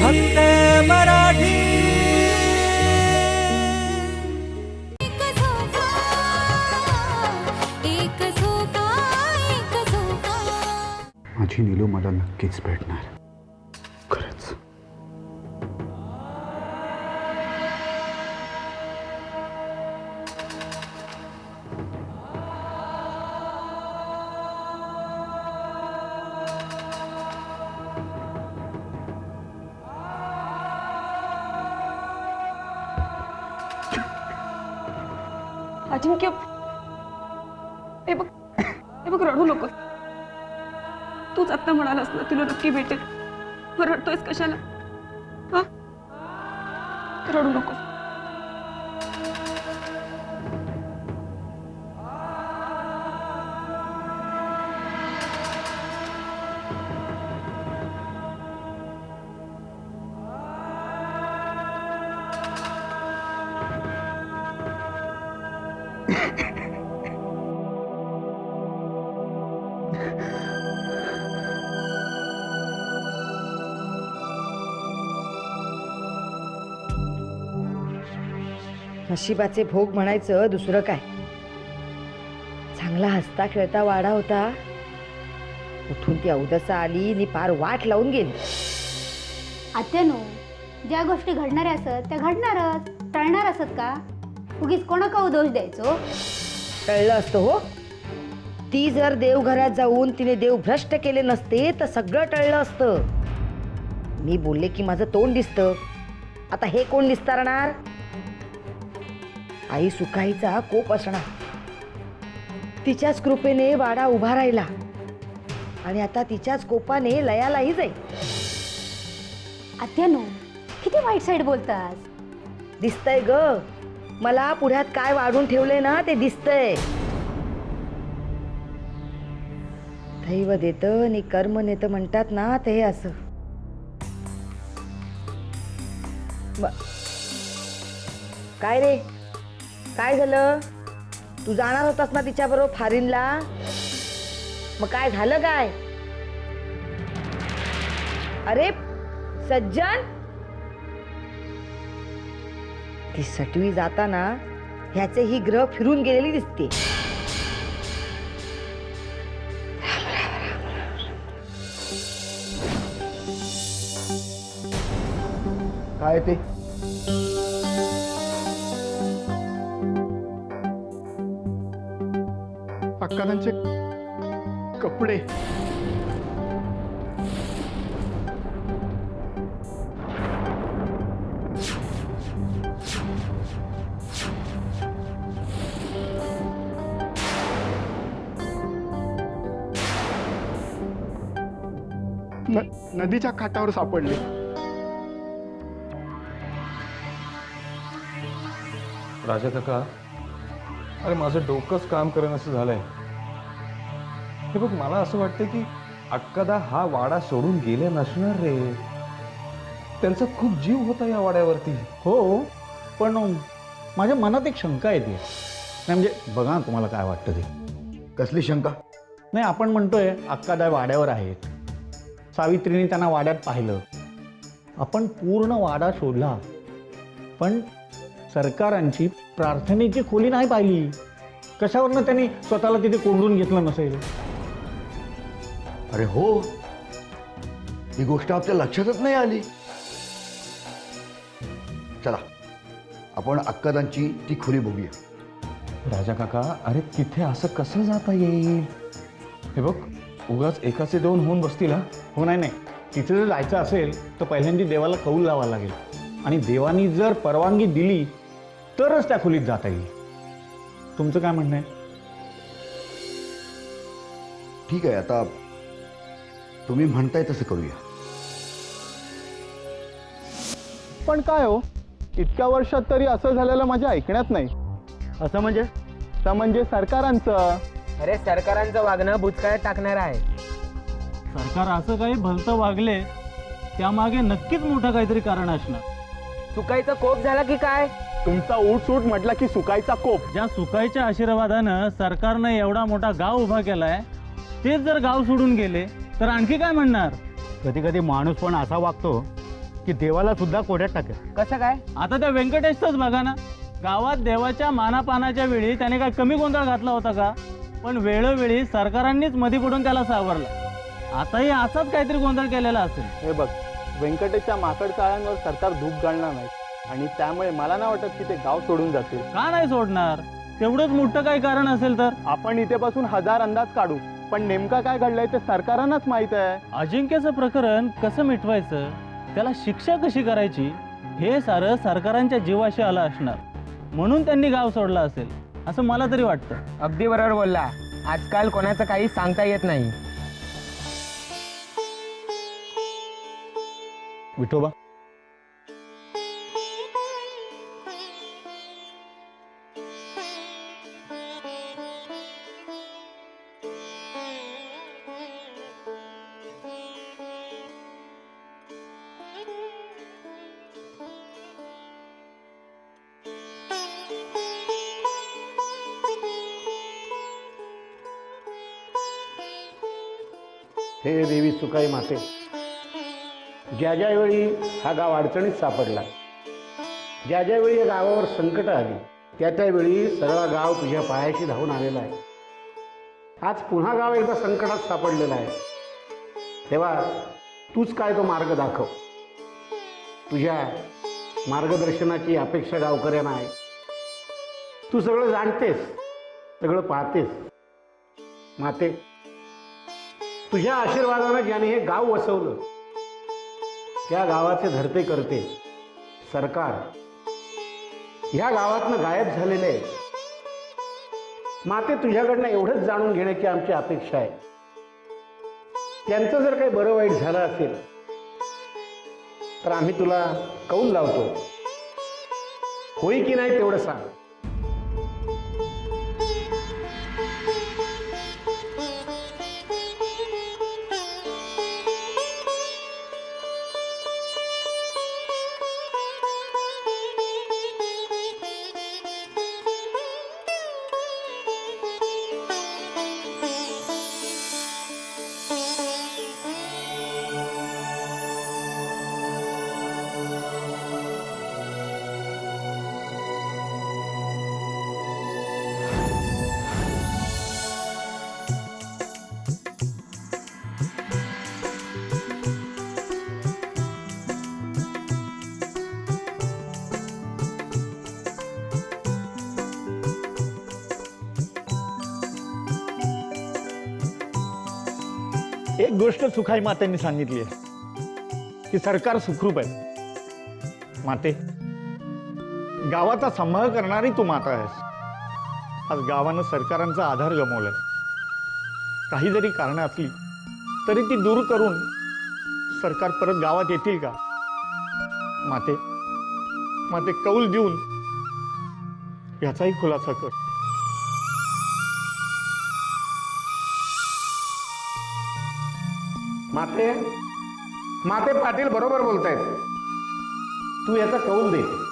फक्त मराठी. माझी नीलू मला नक्कीच भेटणार. अजिंक्य हे बघ हे बघ रडू नकोस. तूच आत्ता म्हणालास ना तुला नक्की भेटेल. मग रडतोयस कशाला? हा? रडू नकोस. नशिबाचे भोग म्हणायचं दुसरं काय? चांगला हसता खेळता वाडा होता. उठून ती अवदसा आली आणि पार वाट लावून गेली. आत्यानो ज्या गोष्टी घडणाऱ्या असत त्या घडणारच. टळणार असत का? उगीच कोणाका दोष द्यायचो? कळलं असतं हो. ती जर देवघरात जाऊन तिने देव भ्रष्ट केले नसते तर सगळं टळलं असतं. मी बोलले की माझं तोंड दिसतं. आता हे कोण विस्तारणार आई सुकाईचा कोप असणार. तिच्याच कृपेने वाडा उभा राहिला. आणि आता तिच्याच कोपाने लयालाही जाईल. आत्यानो किती वाईट साईड बोलतास? दिसतंय ग. मला पुढ्यात काय वाढून ठेवलंय ना ते दिसतंय. दैव देतं आणि कर्म नेतं म्हणतात ना ते असं. काय रे? काय झालं? तू जाणार होतास ना तिच्याबरोबर फारीनला? मग काय झालं काय? अरे सज्जन! ती सटवी जाताना ह्याचे ही ग्रह फिरून गेलेली दिसते. काय ते? अक्कादांचे कपडे. न- नदीच्या काठावर सापडले. राजा काका अरे माझं डोकंच काम करेन असं झालंय. हे बघ मला असं वाटतं की अक्कादा हा वाडा सोडून गेले नसणार रे. त्यांचा खूप जीव होता या वाड्यावरती. हो पण माझ्या मनात एक शंका येते. नाही म्हणजे बघा ना तुम्हाला काय वाटतं ते. कसली शंका? नाही आपण म्हणतोय अक्कादाय वाड्यावर आहेत. सावित्रीने त्यांना वाड्यात पाहिलं. आपण पूर्ण वाडा शोधला. पण सरकारांची प्रार्थनेची खोली नाही पाहिली. कशावरनं त्यांनी स्वतःला तिथे कोंडून घेतलं नसेल? अरे हो. ही गोष्ट आपल्या लक्षातच नाही आली. चला आपण अक्कदांची ती खुली बघूया. राजा काका अरे तिथे असं कसं जाता येईल? हे बघ उगाच एकाचे दोन होऊन बसतील हा? हो नाही नाही. तिथे जर जायचं असेल तर पहिल्यांदा देवाला कौल लावावं लागेल. आणि देवानी जर परवानगी दिली तरच त्या खोलीत जाता येईल. तुमचं काय म्हणणं आहे? ठीक आहे आता तुम्ही म्हणताय तसं करूया. पण काय हो? इतक्या वर्षात तरी असं झालेलं माझ्या ऐकण्यात नाही. असं म्हणजे? तर म्हणजे सरकारांचं. अरे सरकारांचं वागणं भूतकाळात टाकणार आहे. सरकार असं काही भलतं वागले त्यामागे नक्कीच मोठं काहीतरी कारण असणार. चुकायचा कोप झाला की काय? तुमचा ऊट म्हटला की सुकायचा कोप. ज्या सुकाईच्या आशीर्वादानं सरकारनं एवढा मोठा गाव उभा केलाय तेच जर गाव सोडून गेले तर आणखी काय म्हणणार? कधी कधी माणूस पण असा वागतो की देवाला सुद्धा कोड्यात टाकेल. कसं काय? आता त्या व्यंकटेशच बघा ना. गावात देवाच्या मानापानाच्या वेळी त्याने काय कमी गोंधळ घातला होता का? पण वेळोवेळी सरकारांनीच मध्ये पडून त्याला सावरलं. आताही असाच काहीतरी गोंधळ केलेला असेल. हे बघ व्यंकटेशच्या माकड चाळ्यांवर सरकार धूप घालणार नाही. आणि त्यामुळे मला नाही वाटत की ते गाव सोडून जातील. का नाही सोडणार? तेवढंच मोठं काही कारण असेल तर? आपण इथेपासून हजार अंदाज काढू. पण नेमका काय घडलंय ते सरकारांनाच माहीत आहे. अजिंक्यचं प्रकरण कसं मिटवायचं? त्याला शिक्षा कशी करायची? हे सारं सरकारांच्या जीवाशी आलं असणार. म्हणून त्यांनी गाव सोडला असेल असं मला तरी वाटतं. अगदी बरोबर बोलला. आजकाल कोणाचं काही सांगता येत नाही. विठोबा? हे देवी सुकाई माते. ज्या ज्यावेळी हा गाव अडचणीत सापडला ज्या ज्यावेळी या गावावर संकट आली त्या त्यावेळी सगळा गाव तुझ्या पायाशी धावून आलेला आहे. आज पुन्हा गाव एकदा संकटात सापडलेलं आहे. तेव्हा तूच काय तो मार्ग दाखव. तुझ्या मार्गदर्शनाची अपेक्षा गावकऱ्यांना आहे. तू सगळं जाणतेस सगळं पाहतेस. माते तुझ्या आशीर्वादानं ज्याने हे गाव वसवलं त्या गावाचे धरते करते सरकार. ह्या गावातनं गायब झालेले आहे माते तुझ्याकडनं एवढंच जाणून घेण्याची आमची अपेक्षा आहे. त्यांचं जर काही बरं वाईट झालं असेल तर आम्ही तुला कौल लावतो. होई की नाही तेवढं सांग. एक गोष्ट सुखाई मातेंनी सांगितली आहे की सरकार सुखरूप आहे. माते गावाचा संभाळ करणारी तू माता आहेस. आज गावानं सरकारांचा आधार गमावलाय. काही जरी कारणं असली तरी ती दूर करून सरकार परत गावात येतील का? माते माते कौल देऊन याचाही खुलासा कर. माते माते पाटील बरोबर बोलतायत. तू याचा कौल दे.